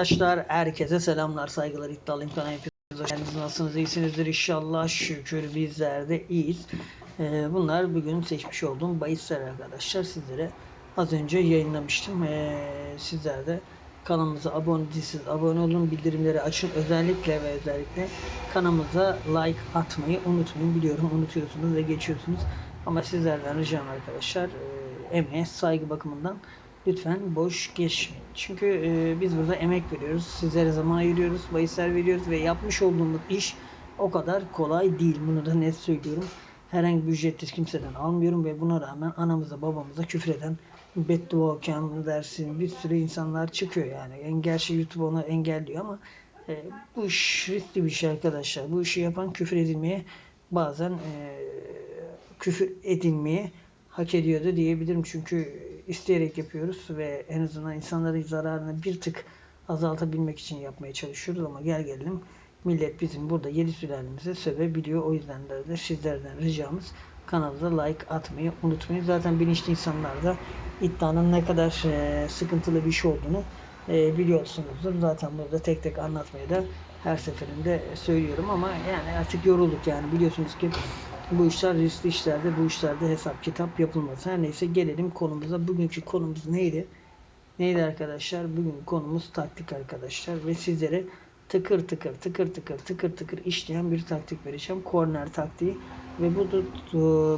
Arkadaşlar herkese selamlar saygılar iddialıyım. Kanal hepiniz hoş geldiniz. Nasılsınız? İyisinizdir inşallah. Şükür bizler de iyiyiz. Ee, bunlar bugün seçmiş olduğum bahisler arkadaşlar. Sizlere az önce yayınlamıştım. Ee, sizler de kanalımıza abone değilseniz abone olun. Bildirimleri açın. Özellikle ve özellikle kanalımıza like atmayı unutmayın. Biliyorum unutuyorsunuz ve geçiyorsunuz. Ama sizlerden ricam arkadaşlar e, emeğe saygı bakımından lütfen boş geçmeyin. Çünkü e, biz burada emek veriyoruz. Sizlere zaman ayırıyoruz, bahisler veriyoruz ve yapmış olduğumuz iş o kadar kolay değil. Bunu da net söylüyorum. Herhangi bir ücretsiz kimseden almıyorum ve buna rağmen anamıza babamıza küfreden beddua okuyan dersin bir sürü insanlar çıkıyor yani. En gerçi YouTube onu engelliyor ama e, bu iş riskli bir şey arkadaşlar. Bu işi yapan küfür edilmeye bazen e, küfür edilmeye hak ediyordu diyebilirim. Çünkü isteyerek yapıyoruz ve en azından insanların zararını bir tık azaltabilmek için yapmaya çalışıyoruz ama gel gelelim millet bizim burada yedi sülalemize sövebiliyor. O yüzden de, de sizlerden ricamız kanalımıza like atmayı unutmayın. Zaten bilinçli insanlar da iddianın ne kadar e, sıkıntılı bir iş olduğunu e, biliyorsunuzdur. Zaten burada tek tek anlatmayı da her seferinde söylüyorum ama yani artık yorulduk yani biliyorsunuz ki bu işler riskli işlerde bu işlerde hesap kitap yapılmaz. Her neyse gelelim konumuza. Bugünkü konumuz neydi? Neydi arkadaşlar? Bugün konumuz taktik arkadaşlar ve sizlere tıkır tıkır tıkır tıkır tıkır tıkır işleyen bir taktik vereceğim. Corner taktiği ve bu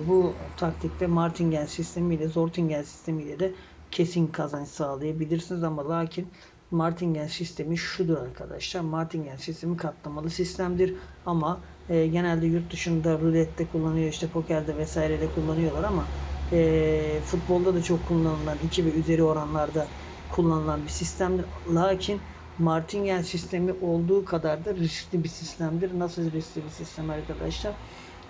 bu taktikte martingale sistemiyle Zortingen sistemiyle de kesin kazanç sağlayabilirsiniz ama lakin martingale sistemi şudur arkadaşlar. Martingale sistemi katlamalı sistemdir ama e, genelde yurt dışında rulette kullanıyor işte pokerde vesairede kullanıyorlar ama e, futbolda da çok kullanılan 2 ve üzeri oranlarda kullanılan bir sistemdir. Lakin martingale sistemi olduğu kadar da riskli bir sistemdir. Nasıl riskli bir sistem arkadaşlar?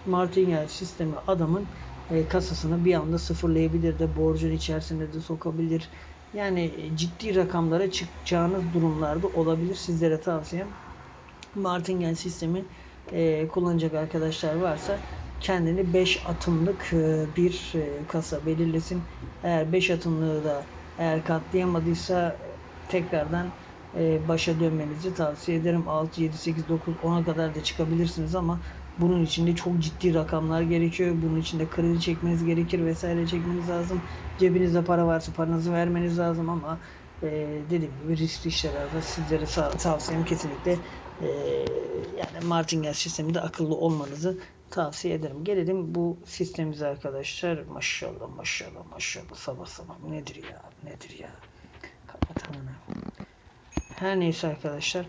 Martingale sistemi adamın e, kasasını bir anda sıfırlayabilir de borcun içerisinde de sokabilir. Yani e, ciddi rakamlara çıkacağınız durumlarda olabilir. Sizlere tavsiyem martingale sistemi e, kullanacak arkadaşlar varsa kendini 5 atımlık e, bir e, kasa belirlesin. Eğer 5 atımlığı da eğer katlayamadıysa tekrardan e, başa dönmenizi tavsiye ederim. 6, 7, 8, 9, 10'a kadar da çıkabilirsiniz ama bunun için de çok ciddi rakamlar gerekiyor. Bunun için de kredi çekmeniz gerekir vesaire çekmeniz lazım. Cebinizde para varsa paranızı vermeniz lazım ama e, dediğim gibi riskli işlerde sizlere tavsiyem kesinlikle e, yani martingale sisteminde akıllı olmanızı tavsiye ederim. Gelelim bu sistemimize arkadaşlar. Maşallah maşallah maşallah sabah sabah nedir ya nedir ya. Kapatalım. Her neyse arkadaşlar.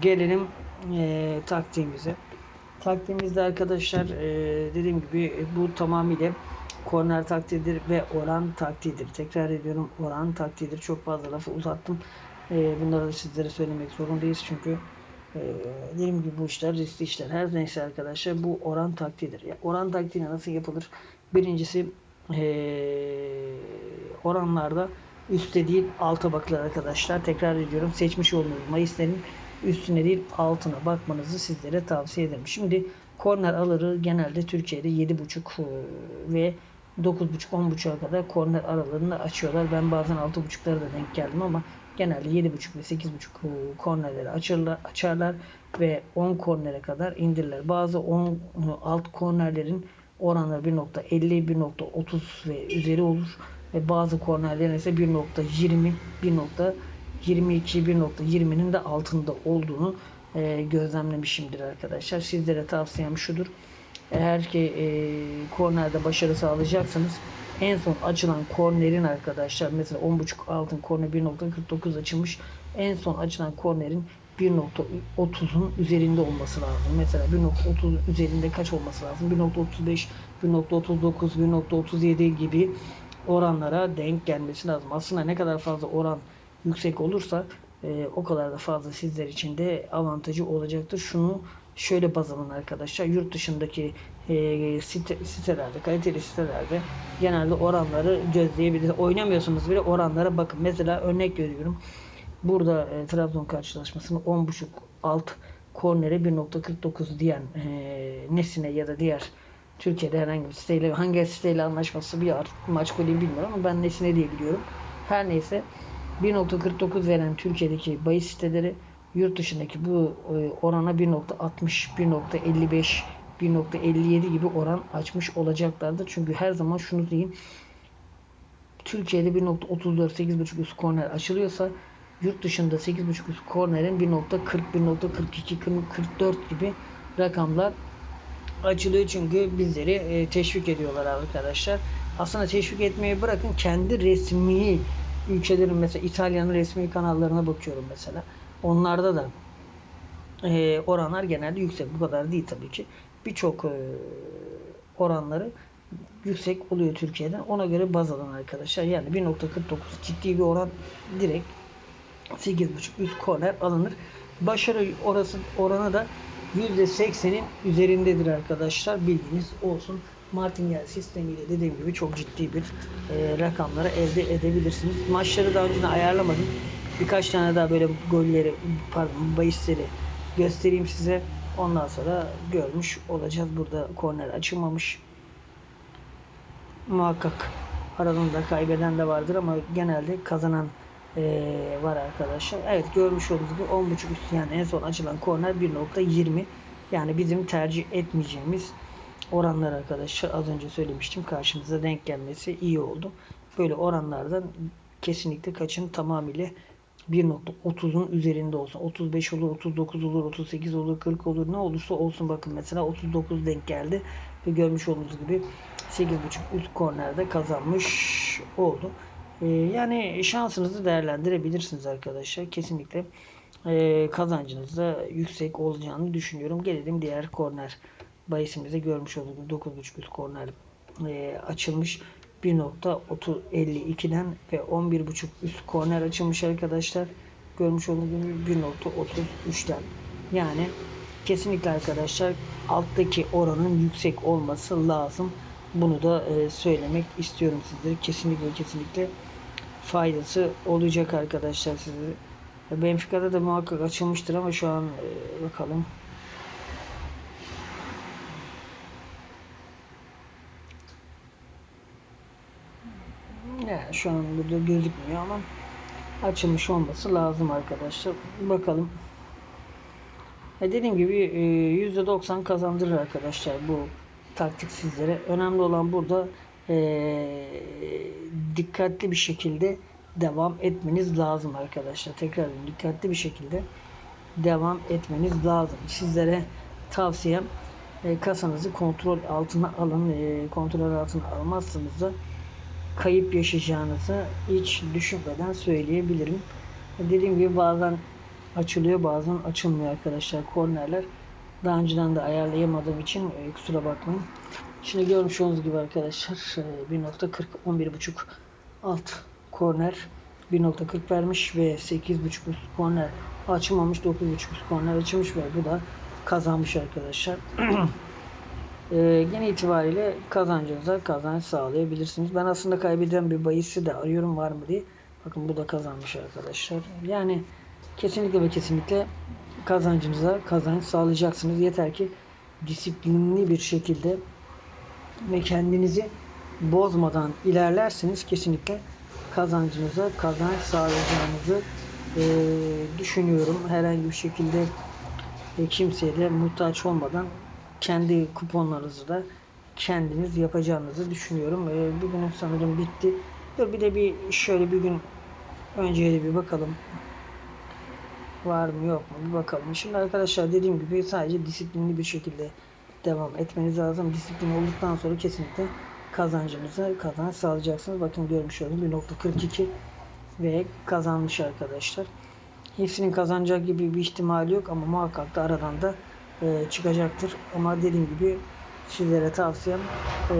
Gelelim e, taktiğimize. Taktiğimizde arkadaşlar e, dediğim gibi bu tamamıyla korner taktiğidir ve oran taktiğidir. Tekrar ediyorum oran taktiğidir. Çok fazla lafı uzattım. E, bunları da sizlere söylemek zorundayız çünkü e, dediğim gibi bu işler riskli işler. Her neyse arkadaşlar bu oran taktiğidir. Ya, oran taktiği nasıl yapılır? Birincisi e, oranlarda üstte değil alta bakılır arkadaşlar. Tekrar ediyorum seçmiş olduğunuz Mayıs'ların üstüne değil altına bakmanızı sizlere tavsiye ederim. Şimdi korner alırı genelde Türkiye'de 7.5 ve 9.5-10.5'a kadar korner aralarını açıyorlar. Ben bazen 6.5'lara da denk geldim ama genelde 7.5 ve 8.5 kornerleri açarlar, açarlar ve 10 kornere kadar indirirler. Bazı 10 alt kornerlerin oranları 1.50, 1.30 ve üzeri olur ve bazı kornerlerin ise 1.20, 1.22, 1.20'nin de altında olduğunu gözlemlemişimdir arkadaşlar. Sizlere tavsiyem şudur. Eğer ki e, kornerde başarı sağlayacaksanız en son açılan kornerin arkadaşlar mesela 10.5 altın korner 1.49 açılmış. En son açılan kornerin 1.30'un üzerinde olması lazım. Mesela 1.30 üzerinde kaç olması lazım? 1.35, 1.39, 1.37 gibi oranlara denk gelmesi lazım. Aslında ne kadar fazla oran yüksek olursa e, o kadar da fazla sizler için de avantajı olacaktır. Şunu şöyle baz alın arkadaşlar. Yurt dışındaki e, site, sitelerde, kaliteli sitelerde genelde oranları gözleyebilir. Oynamıyorsunuz bile oranlara bakın. Mesela örnek veriyorum. Burada e, Trabzon karşılaşmasını 10.5 alt kornere 1.49 diyen e, Nesine ya da diğer Türkiye'de herhangi bir siteyle hangi siteyle anlaşması bir maç golü bilmiyorum ama ben Nesine diye biliyorum. Her neyse 1.49 veren Türkiye'deki bahis siteleri yurt dışındaki bu e, orana 1.60, 1.55, 1.57 gibi oran açmış olacaklardır. Çünkü her zaman şunu diyeyim. Türkiye'de 1.34 8.5 üst korner açılıyorsa yurt dışında 8.5 üst kornerin 1.40, 1.42, 44 gibi rakamlar açılıyor çünkü bizleri e, teşvik ediyorlar arkadaşlar. Aslında teşvik etmeyi bırakın kendi resmi ülkelerin mesela İtalya'nın resmi kanallarına bakıyorum mesela. Onlarda da e, oranlar genelde yüksek. Bu kadar değil tabii ki. Birçok e, oranları yüksek oluyor Türkiye'den. Ona göre baz alın arkadaşlar. Yani 1.49 ciddi bir oran direkt 8.5 üst korner alınır. Başarı orası oranı da %80'in üzerindedir arkadaşlar. Bilginiz olsun. Martingale sistemiyle dediğim gibi çok ciddi bir e, rakamları elde edebilirsiniz. Maçları daha önceden ayarlamadım. Birkaç tane daha böyle golleri, pardon bahisleri göstereyim size. Ondan sonra görmüş olacağız. Burada korner açılmamış. Muhakkak aralarında kaybeden de vardır ama genelde kazanan ee, var arkadaşlar. Evet görmüş olduğunuz gibi 10.5 üstü yani en son açılan korner 1.20 yani bizim tercih etmeyeceğimiz oranlar arkadaşlar. Az önce söylemiştim karşımıza denk gelmesi iyi oldu. Böyle oranlardan kesinlikle kaçın tamamıyla 1.30'un üzerinde olsun. 35 olur, 39 olur, 38 olur, 40 olur. Ne olursa olsun bakın mesela 39 denk geldi. Ve görmüş olduğunuz gibi 8.5 üst kornerde kazanmış oldu. Ee, yani şansınızı değerlendirebilirsiniz arkadaşlar. Kesinlikle e, kazancınız da yüksek olacağını düşünüyorum. Gelelim diğer korner bahisimize görmüş olduğunuz 9.5 üst korner e, açılmış. 1.52'den ve 11.5 üst korner açılmış arkadaşlar. Görmüş olduğunuz gibi 1.33'ten. Yani kesinlikle arkadaşlar alttaki oranın yüksek olması lazım. Bunu da e, söylemek istiyorum sizlere. Kesinlikle kesinlikle faydası olacak arkadaşlar size. Benfica'da da muhakkak açılmıştır ama şu an e, bakalım. Yani şu an burada gözükmüyor ama açılmış olması lazım arkadaşlar. Bakalım. E dediğim gibi %90 kazandırır arkadaşlar bu taktik sizlere. Önemli olan burada e, dikkatli bir şekilde devam etmeniz lazım arkadaşlar. Tekrar dikkatli bir şekilde devam etmeniz lazım. Sizlere tavsiyem e, kasanızı kontrol altına alın. E, kontrol altına almazsanız da kayıp yaşayacağınızı hiç düşünmeden söyleyebilirim. Dediğim gibi bazen açılıyor bazen açılmıyor arkadaşlar kornerler. Daha önceden de ayarlayamadığım için e, kusura bakmayın. Şimdi görmüş olduğunuz gibi arkadaşlar 1.40 11.5 alt korner 1.40 vermiş ve 8.5 üst korner açılmamış 9.5 üst korner açılmış ve bu da kazanmış arkadaşlar. e, gene itibariyle kazancınıza kazanç sağlayabilirsiniz. Ben aslında kaybeden bir bahisi de arıyorum var mı diye. Bakın bu da kazanmış arkadaşlar. Yani kesinlikle ve kesinlikle kazancınıza kazanç sağlayacaksınız. Yeter ki disiplinli bir şekilde ve kendinizi bozmadan ilerlerseniz kesinlikle kazancınıza kazanç sağlayacağınızı e, düşünüyorum. Herhangi bir şekilde e, kimseye de muhtaç olmadan kendi kuponlarınızı da kendiniz yapacağınızı düşünüyorum. E, bugünün sanırım bitti. Bir de bir şöyle bir gün önceye bir bakalım. Var mı yok mu bir bakalım. Şimdi arkadaşlar dediğim gibi sadece disiplinli bir şekilde devam etmeniz lazım. Disiplin olduktan sonra kesinlikle kazancınıza kazanç sağlayacaksınız. Bakın görmüş oldum 1.42 ve kazanmış arkadaşlar. Hepsinin kazanacak gibi bir ihtimali yok ama muhakkak da aradan da e, çıkacaktır. Ama dediğim gibi sizlere tavsiyem e,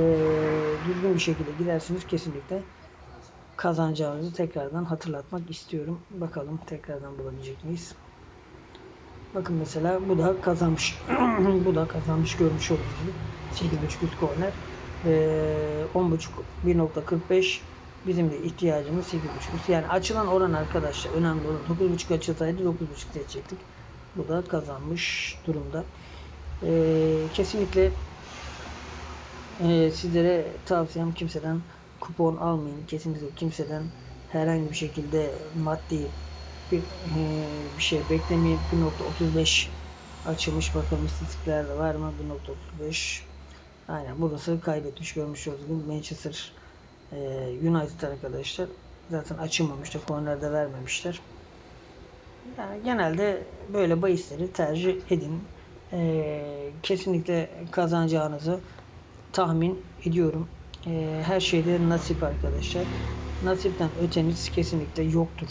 düzgün bir şekilde gidersiniz kesinlikle kazanacağınızı tekrardan hatırlatmak istiyorum. Bakalım tekrardan bulabilecek miyiz? Bakın mesela bu da kazanmış. bu da kazanmış görmüş olduğunuz gibi. 8.5 üst. Ee, 10.5 1.45 bizim de ihtiyacımız 8.5 üst. Yani açılan oran arkadaşlar önemli olan 9.5 açılsaydı 9.5 seçecektik. Bu da kazanmış durumda. Ee, kesinlikle e, sizlere tavsiyem kimseden kupon almayın. Kesinlikle kimseden herhangi bir şekilde maddi bir, e, bir şey beklemeyin. 1.35 açılmış bakalım istatistiklerde var mı? 1.35 Aynen burası kaybetmiş görmüş olduğunuz Manchester e, United arkadaşlar. Zaten açılmamıştı. Kornerde vermemişler. Yani genelde böyle bahisleri tercih edin. E, kesinlikle kazanacağınızı tahmin ediyorum. E, her şeyde nasip arkadaşlar. Nasipten öteniz kesinlikle yoktur.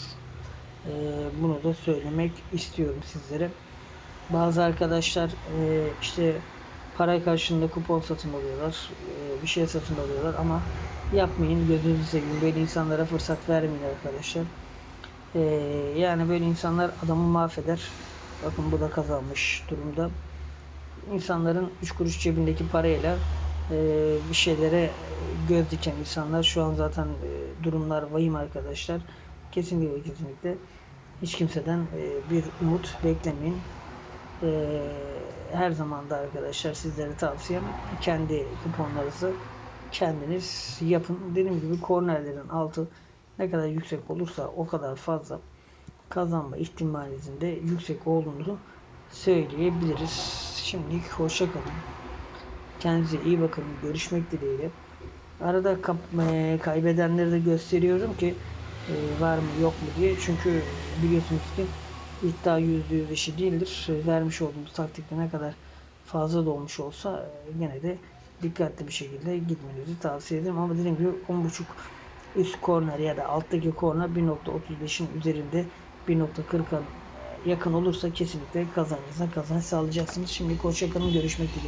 E, bunu da söylemek istiyorum sizlere. Bazı arkadaşlar e, işte para karşılığında kupon satın alıyorlar. e, bir şey satın alıyorlar ama yapmayın gözünüzü seveyim. Böyle insanlara fırsat vermeyin arkadaşlar. E, yani böyle insanlar adamı mahveder. Bakın bu da kazanmış durumda. İnsanların 3 kuruş cebindeki parayla e, bir şeylere göz diken insanlar. Şu an zaten e, durumlar vahim arkadaşlar. Kesinlikle kesinlikle hiç kimseden e, bir umut beklemeyin. Ee, her zaman da arkadaşlar sizlere tavsiyem kendi kuponlarınızı kendiniz yapın. Dediğim gibi kornerlerin altı ne kadar yüksek olursa o kadar fazla kazanma ihtimalinizin de yüksek olduğunu söyleyebiliriz. Şimdilik hoşça kalın. Kendinize iyi bakın. Görüşmek dileğiyle. Arada e, kaybedenleri de gösteriyorum ki e, var mı yok mu diye. Çünkü biliyorsunuz ki iddia %100 işi değildir. Vermiş olduğumuz taktikte ne kadar fazla da olmuş olsa e, gene de dikkatli bir şekilde gitmenizi tavsiye ederim. Ama dediğim gibi 10.5 üst korner ya da alttaki korner 1.35'in üzerinde 1.40'a yakın olursa kesinlikle kazancınıza kazanç sağlayacaksınız. Şimdi hoşçakalın. Görüşmek dileğiyle.